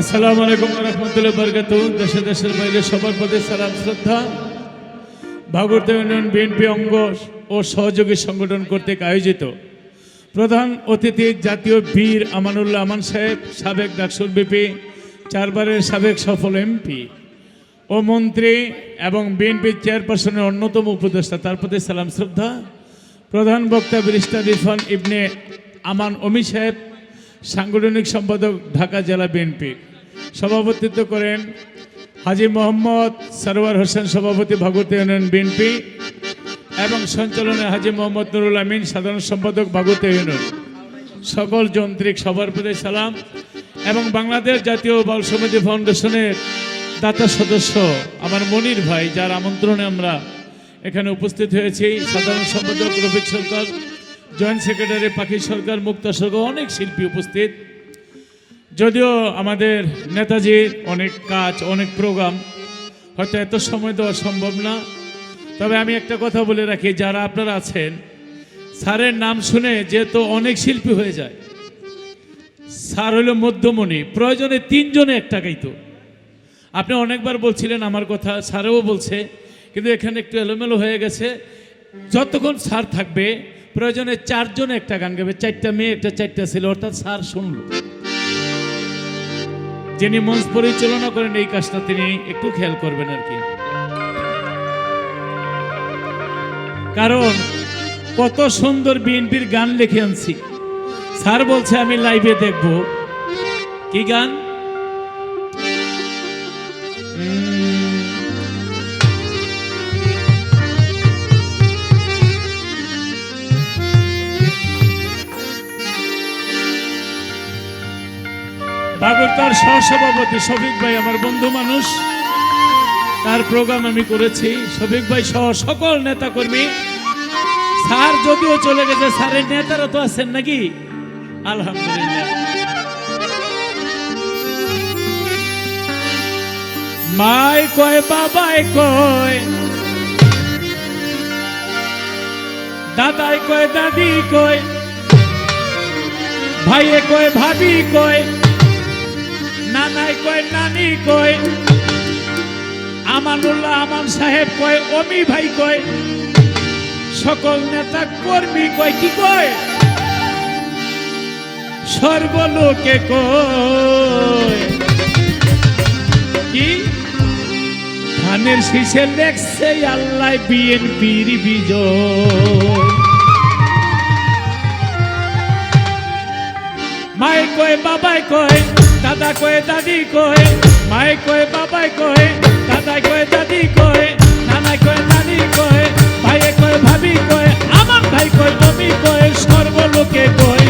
আসসালামু আলাইকুম রহমতুল্লাহ বরকাত। দেশে দেশের বাইরে সবার প্রতি সালাম, শ্রদ্ধা। ভাগবত ইউনিয়ন বিএনপি অঙ্গ ও সহযোগী সংগঠন কর্তৃক আয়োজিত প্রধান অতিথি জাতীয় বীর আমানুল্লাহ আমান সাহেব, সাবেক ডাকসুর বিপি, চারবারের সাবেক সফল এমপি ও মন্ত্রী এবং বিএনপির চেয়ারপারসনের অন্যতম উপদেষ্টা, তার প্রতি সালাম, শ্রদ্ধা। প্রধান বক্তা ব্যারিস্টার ইরফান ইবনে আমান অমি সাহেব সাংগঠনিক সম্পাদক ঢাকা জেলা বিএনপি। সভাপতিত্ব করেন হাজি মোহাম্মদ সরওয়ার হোসেন, সভাপতি ভাগবত ইউনিয়ন বিএনপি এবং সঞ্চালনে হাজি মোহাম্মদ নুরুল আমিন, সাধারণ সম্পাদক ভাগবত ইউনিয়ন। সকল যন্ত্রিক সবার প্রতি সালাম এবং বাংলাদেশ জাতীয় বাল সমিতি ফাউন্ডেশনের দাতা সদস্য আমার মনির ভাই, যার আমন্ত্রণে আমরা এখানে উপস্থিত হয়েছি। সাধারণ সম্পাদক রফিক সরকার জয়েন্ট সেক্রেটারি পাখি সরকার মুক্তা সরকার অনেক শিল্পী উপস্থিত। যদিও আমাদের নেতাজির অনেক কাজ, অনেক প্রোগ্রাম, হয়তো এত সময় দেওয়া সম্ভব না। তবে আমি একটা কথা বলে রাখি, যারা আপনারা আছেন, স্যারের নাম শুনে যেহেতু অনেক শিল্পী হয়ে যায়, স্যার হলো মধ্যমণি, প্রয়োজনে তিনজনে একটা গাইতো। আপনি অনেকবার বলছিলেন আমার কথা, স্যারও বলছে, কিন্তু এখানে একটু এলোমেলো হয়ে গেছে। যতক্ষণ স্যার থাকবে প্রয়োজনে চারজন একটা গান গাবে চারটা মেয়ে, একটা চারটা ছেলে, অর্থাৎ স্যার শুনলো। যিনি মঞ্চ পরিচালনা করেন, এই কাজটা তিনি একটু খেয়াল করবেন আর কি। কারণ, কত সুন্দর বিএনপির গান লিখে আনছি। স্যার বলছে, আমি লাইভে দেখব। কি গান? উম, বাগরতার সহসভাপতি শফিক ভাই আমার বন্ধু মানুষ। তার প্রোগ্রাম আমি করেছি। শফিক ভাই সহ সকল নেতা কর্মী স্যার যদিও চলে গেছে স্যারের নেতারা তো আছেন নাকি? আলহামদুলিল্লাহ। মাই কয় বাবাই কয়। দাদাই কয় দাদি কয়। ভাইয়ে কয় ভাবি কয়। নানাই কয়, নানি কয়, আমানুল্লাহ আমান সাহেব কয়, অমি ভাই কয়, সকল নেতা কর্মী কয়, কি কয়? সর্বলোকে কয়, কি? ধানের শীষে লেখছে আল্লাহ বিএনপির বিজয়। মাই কয়, বাবাই কয় দাদা কয় দাদি কয়, মায়ে কয় বাবাই কয় দাদা কয় দাদি কয় নানা কয় নানি কয়, ভাইয়ে কয় ভাবি কয়, আমার ভাই কয় তুমি কয়, সর্বলোকে কয়।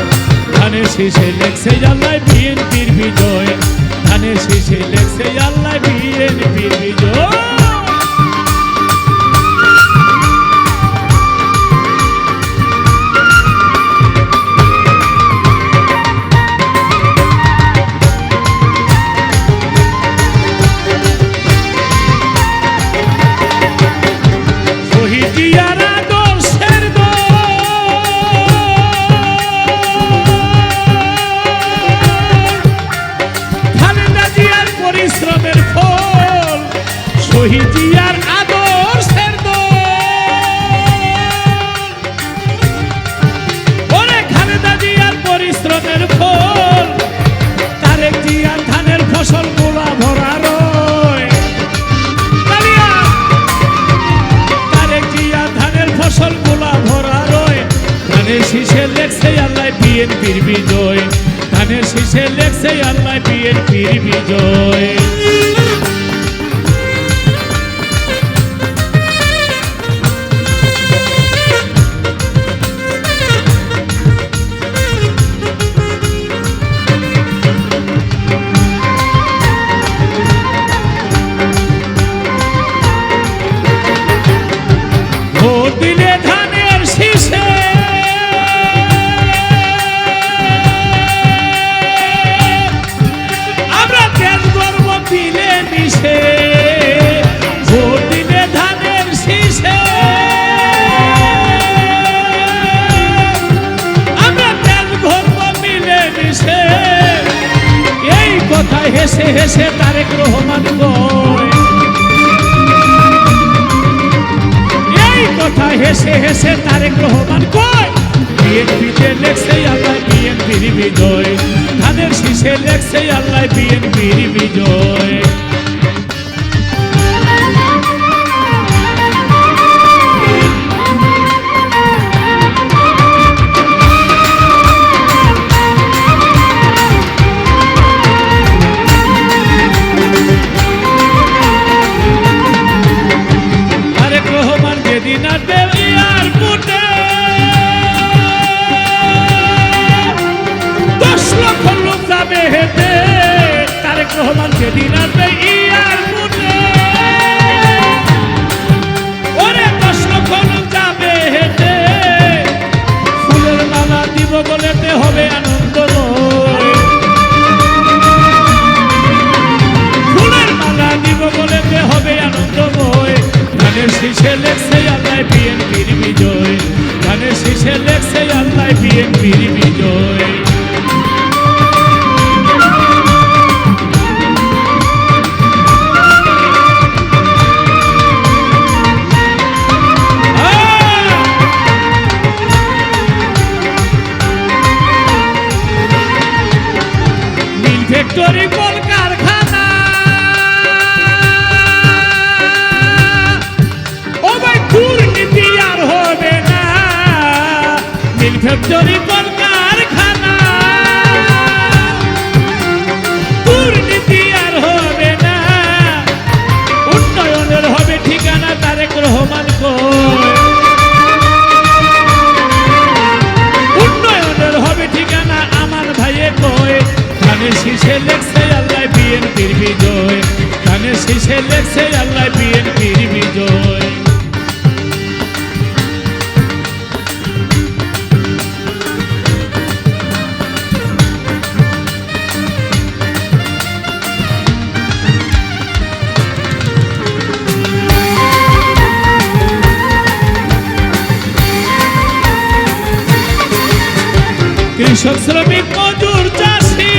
ধানের শীষে লেখছে আল্লাহ বিএনপির বিজয়, ধানের শীষে লেখছে ফসল গোলা ভরা রয়। কালিয়া তারেক জিয়া ধানের ফসল গোলা ভরা রয়? ধানের শীষে লেখছে আল্লাহ বিএনপির বিজয়। ধানের শীষে লেখছে আল্লাহ বিএনপির বিজয়। হেসে তারেক রহমান কয় বিএনপিতে লেখছে আল্লাহ বিএনপির বিজয়। ধানের শীষে লেখছে আল্লাহ বিএনপির বিজয়। factory কৃষক শ্রমিক মজুর চাষি।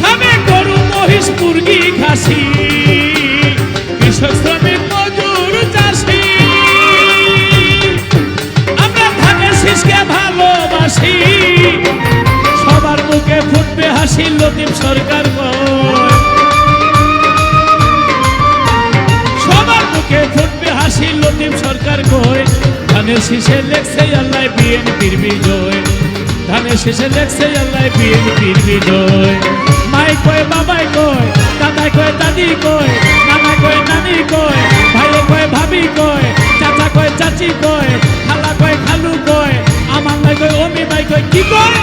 খাবে গরু, মহিষ, মুরগি, খাসি। কৃষক, শ্রমিক, মজুর চাষি। আমরা ধানের শীষকে ভালোবাসি। সবার মুখে ফুটবে হাসি, লতিফ সরকার সবার মুখে ফুটবে হাসি, লতিফ সরকার কয় ধানের শীষে লেখছে আল্লাহ বিএনপির বিজয়। ধানের শীষে লেখছে আল্লাহ বিএনপির বিজয়। মাই কয়, বাবাই কয়, দাদাই কয়, দাদি কয়, নানা কয়, নানি কয়, ভাই কয়, ভাবি কয়, চাচা কয়, চাচি কয়, খালা কয়, খালু কয়, আমার নাই কয়, অমি ভাই কয়, কি কয়?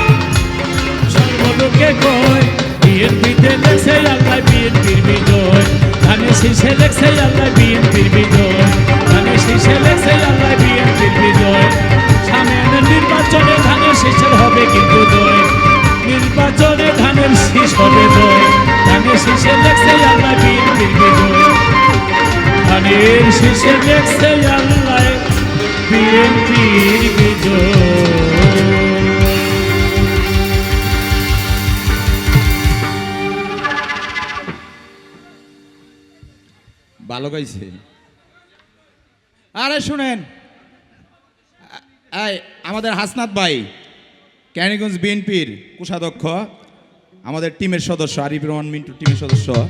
সর্বলোকে কয়, বিএনপিতে লেখছে আল্লাহ বিএনপির বিজয়। ধানের শীষে লেখছে আল্লাহ বিএনপির বিজয়। ধানের শীষে লেখছে শীষ হবে জয় ধানের শীষে লেখছে আল্লাহ বিএনপির বিজয় ধানের শীষে লেখছে আল্লাহ বিএনপির বিজয় ভালো গাইছে। আরে শুনেন এই আমাদের হাসনাত ভাই ক্যানিগঞ্জ বিএনপির কোষাধ্যক্ষ। আমাদের টিমের সদস্য, আরিফ রহমান মিন্টু টিমের সদস্য।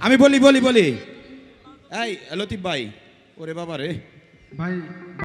আমি বলি বলি বলি। এই, লতিফ ভাই, ওরে বাবা রে ভাই